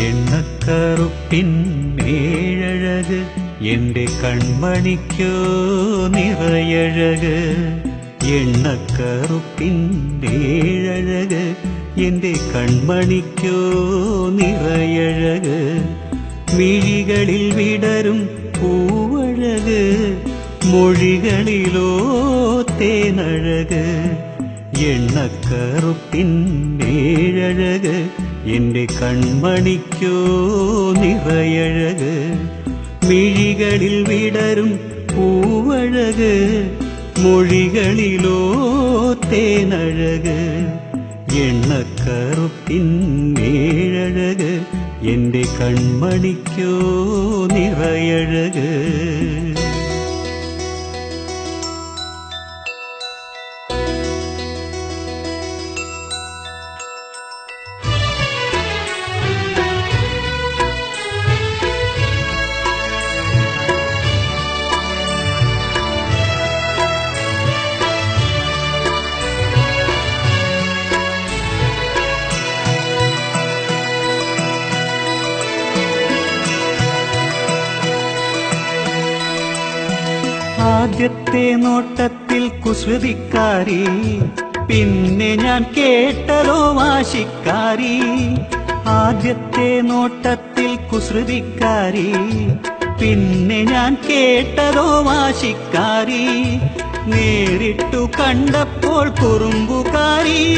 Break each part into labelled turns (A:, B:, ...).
A: എണ്ണക്കറുപ്പിൻ മേഴഴക് എന്റെ കൺമണിക്കോ നിറയഴക്. എണ്ണക്കറുപ്പിൻ മേഴഴക് എന്റെ കൺമണിക്കോ നിറയഴക്. മിഴികളിൽ വിടരും പൂവഴക് മൊഴികളിലോ തേനഴക്. എണ്ണക്കറുപ്പിൻ മേഴഴക് എന്റെ കൺമണിക്കോ നിറയഴക്. മിഴികളിൽ വിടരും പൂവഴക് മൊഴികളിലോ തേനഴക്. എണ്ണക്കറുപ്പിൻ മേഴഴക് എന്റെ കൺമണിക്കോ നിറയഴക്. ആദ്യത്തെ നോട്ടത്തിൽ കുസൃതിക്കാരി. പിന്നെ ഞാൻ കേട്ടതോ വാശിക്കാരി. ആദ്യത്തെ നോട്ടത്തിൽ കുസൃതിക്കാരി. പിന്നെ ഞാൻ കേട്ടതോ വാശിക്കാരി. നേരിട്ടു കണ്ടപ്പോൾ കുറുമ്പുകാരി.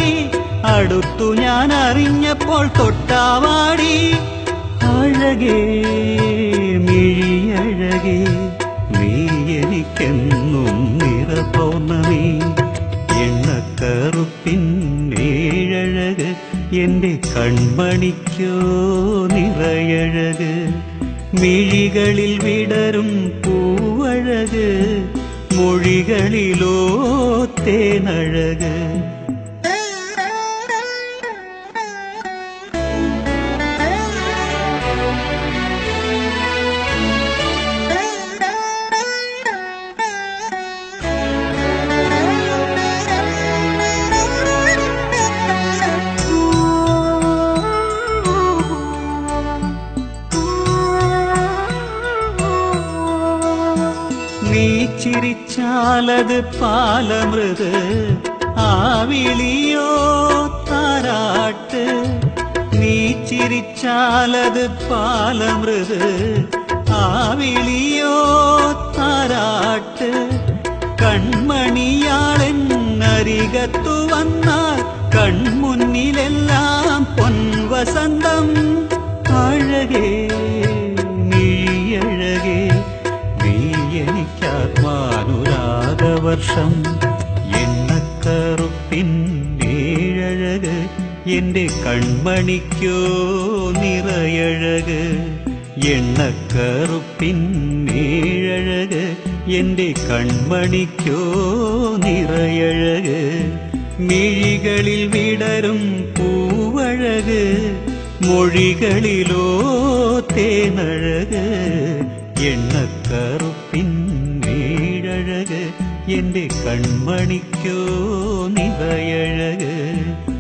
A: അടുത്തു ഞാൻ അറിഞ്ഞപ്പോൾ തൊട്ടാവാടി. അഴകേ മിഴിയഴകേ നീ കൺമണിക്കോ നിറയഴക് മിഴികളിൽ വിടരും പൂവഴക് മൊഴികളിലോ നീ ചിരിച്ചാലത് പാലമൃത്. ആവിളിയോ താരാട്ട്. നീ ചിരിച്ചാലത് പാലമൃത്. ആവിളിയോ താരാട്ട്. കൺമണിയാളെന്നരികത്തു വന്നാൽ കൺമുന്നിലെല്ലാം പൊൻവസന്തം അഴകേ. എനിക്കാത്മാനുരാഗവർഷം. എണ്ണക്കറുപ്പിൻ ഏഴഴക് എന്റെ കൺമണിക്കോ നിറയഴക്. എണ്ണക്കറുപ്പിൻ ഏഴഴക് എന്റെ കൺമണിക്കോ നിറയഴക്. മിഴികളിൽ വിടരും പൂവഴക് മൊഴികളിലോ തേനഴക്. എണ്ണക്കറുപ്പിൻ വീഴഴക് എന്റെ കൺമണിക്കോ നിവയഴക്.